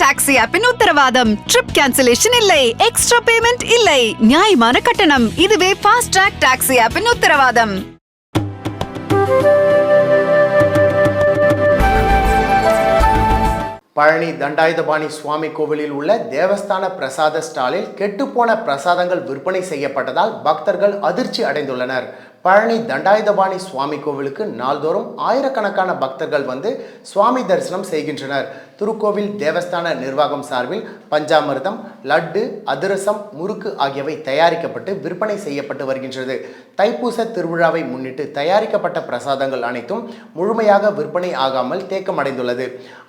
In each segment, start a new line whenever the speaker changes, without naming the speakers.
Taxi ஆப்பின் உத்தரவாதம். Trip cancellation இல்லை. எக்ஸ்ட்ரா பேமெண்ட் இல்லை. நியாயமான கட்டணம். இதுவே ஃபாஸ்ட் ட்ராக் டாக்ஸி ஆப்பின் உத்தரவாதம்.
பழனி தண்டாயுதபாணி சுவாமி கோவிலில் உள்ள தேவஸ்தான பிரசாத ஸ்டாலில் கெட்டுப்போன பிரசாதங்கள் விற்பனை செய்யப்பட்டதால் பக்தர்கள் அதிர்ச்சி அடைந்துள்ளனர். பழனி தண்டாயுதபாணி சுவாமி கோவிலுக்கு நாள்தோறும் ஆயிரக்கணக்கான பக்தர்கள் வந்து சுவாமி தரிசனம் செய்கின்றனர். திருக்கோவில் தேவஸ்தான நிர்வாகம் சார்பில் பஞ்சாமிர்தம் லட்டு அதிரசம் முறுக்கு ஆகியவை தயாரிக்கப்பட்டு விற்பனை செய்யப்பட்டு வருகின்றது. தைப்பூச திருவிழாவை முன்னிட்டு தயாரிக்கப்பட்ட பிரசாதங்கள் அனைத்தும் முழுமையாக விற்பனை ஆகாமல் தேக்கமடைந்துள்ளது.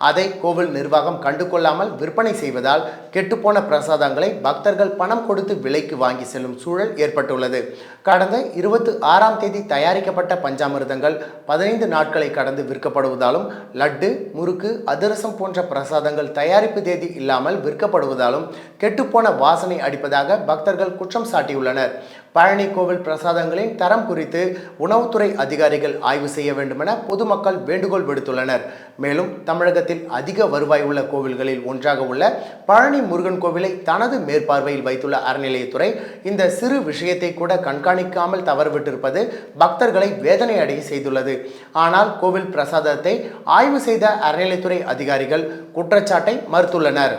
அதை கோவில் நிர்வாகம் கண்டுகொள்ளாமல் விற்பனை செய்வதால் கெட்டுப்போன பிரசாதங்களை பக்தர்கள் பணம் கொடுத்து விலைக்கு வாங்கி செல்லும் சூழல் ஏற்பட்டுள்ளது. கடந்த இருபத்தி ஆறு ஆறாம் தேதி தயாரிக்கப்பட்ட பஞ்சாமிர்தங்கள் பதினைந்து நாட்களை கடந்து விற்கப்படுவதாலும் லட்டு முறுக்கு அதிரசம் போன்ற பிரசாதங்கள் தயாரிப்பு தேதி இல்லாமல் விற்கப்படுவதாலும் கெட்டுப்போன வாசனை அடிப்பதாக பக்தர்கள் குற்றம் சாட்டியுள்ளனர். பழனி கோவில் பிரசாதங்களின் தரம் குறித்து உணவுத்துறை அதிகாரிகள் ஆய்வு செய்ய வேண்டுமென பொதுமக்கள் வேண்டுகோள் விடுத்துள்ளனர். மேலும் தமிழகத்தில் அதிக வருவாய் உள்ள கோவில்களில் ஒன்றாக உள்ள பழனி முருகன் கோவிலை தனது மேற்பார்வையில் வைத்துள்ள அறநிலையத்துறை இந்த சிறு விஷயத்தை கூட கண்காணிக்காமல் தவறுவிட்டிருப்பது பக்தர்களை வேதனை அடைய செய்துள்ளது. ஆனால் கோவில் பிரசாதத்தை ஆய்வு செய்த அறநிலையத்துறை அதிகாரிகள் குற்றச்சாட்டை மறுத்துள்ளனர்.